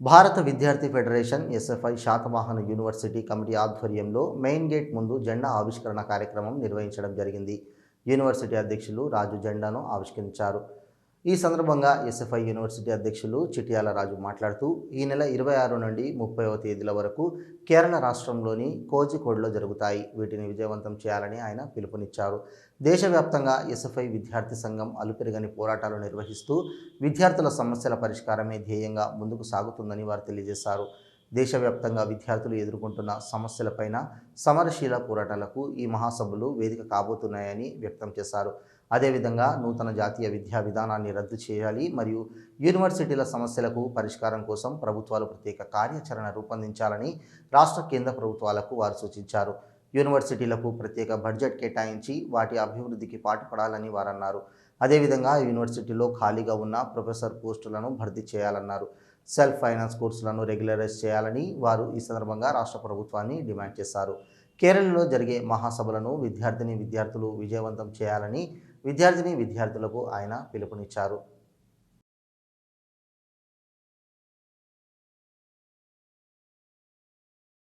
భారత విద్యార్థి federation SFI Satavahana university committee ఆధ్వర్యంలో మెయిన్ గేట్ ముందు జెండా ఆవిష్కరణ కార్యక్రమం నిర్వహించడం జరిగింది. యూనివర్సిటీ అధ్యక్షులు రాజు జెండాను ఆవిష్కరించారు. ఈ సందర్భంగా ఎస్ఎఫ్ఐ యూనివర్సిటీ అధ్యక్షులు చిటియాల రాజు మాట్లాడుతూ ఈ నెల ఇరవై ఆరు నుండి ముప్పైవ తేదీల వరకు కేరళ రాష్ట్రంలోని కోజికోడ్లో జరుగుతాయి. వీటిని విజయవంతం చేయాలని ఆయన పిలుపునిచ్చారు. దేశవ్యాప్తంగా ఎస్ఎఫ్ఐ విద్యార్థి సంఘం అలుపెరగని పోరాటాలు నిర్వహిస్తూ విద్యార్థుల సమస్యల పరిష్కారమే ధ్యేయంగా ముందుకు సాగుతుందని వారు తెలియజేశారు. దేశవ్యాప్తంగా విద్యార్థులు ఎదుర్కొంటున్న సమస్యలపైన సమరశీల పోరాటాలకు ఈ మహాసభలు వేదిక కాబోతున్నాయని వ్యక్తం చేశారు. అదేవిధంగా నూతన జాతీయ విద్యా విధానాన్ని రద్దు చేయాలి మరియు యూనివర్సిటీల సమస్యలకు పరిష్కారం కోసం ప్రభుత్వాలు ప్రత్యేక కార్యాచరణ రూపొందించాలని రాష్ట్ర కేంద్ర ప్రభుత్వాలకు వారు సూచించారు. యూనివర్సిటీలకు ప్రత్యేక బడ్జెట్ కేటాయించి వాటి అభివృద్ధికి పాటుపడాలని వారన్నారు. అదేవిధంగా యూనివర్సిటీలో ఖాళీగా ఉన్న ప్రొఫెసర్ పోస్టులను భర్తీ చేయాలన్నారు. సెల్ఫ్ ఫైనాన్స్ కోర్సులను రెగ్యులరైజ్ చేయాలని వారు ఈ సందర్భంగా రాష్ట్ర ప్రభుత్వాన్ని డిమాండ్ చేశారు. కేరళలో జరిగే మహాసభలను విద్యార్థిని విద్యార్థులు విజయవంతం చేయాలని విద్యార్థిని విద్యార్థులకు ఆయన పిలుపునిచ్చారు.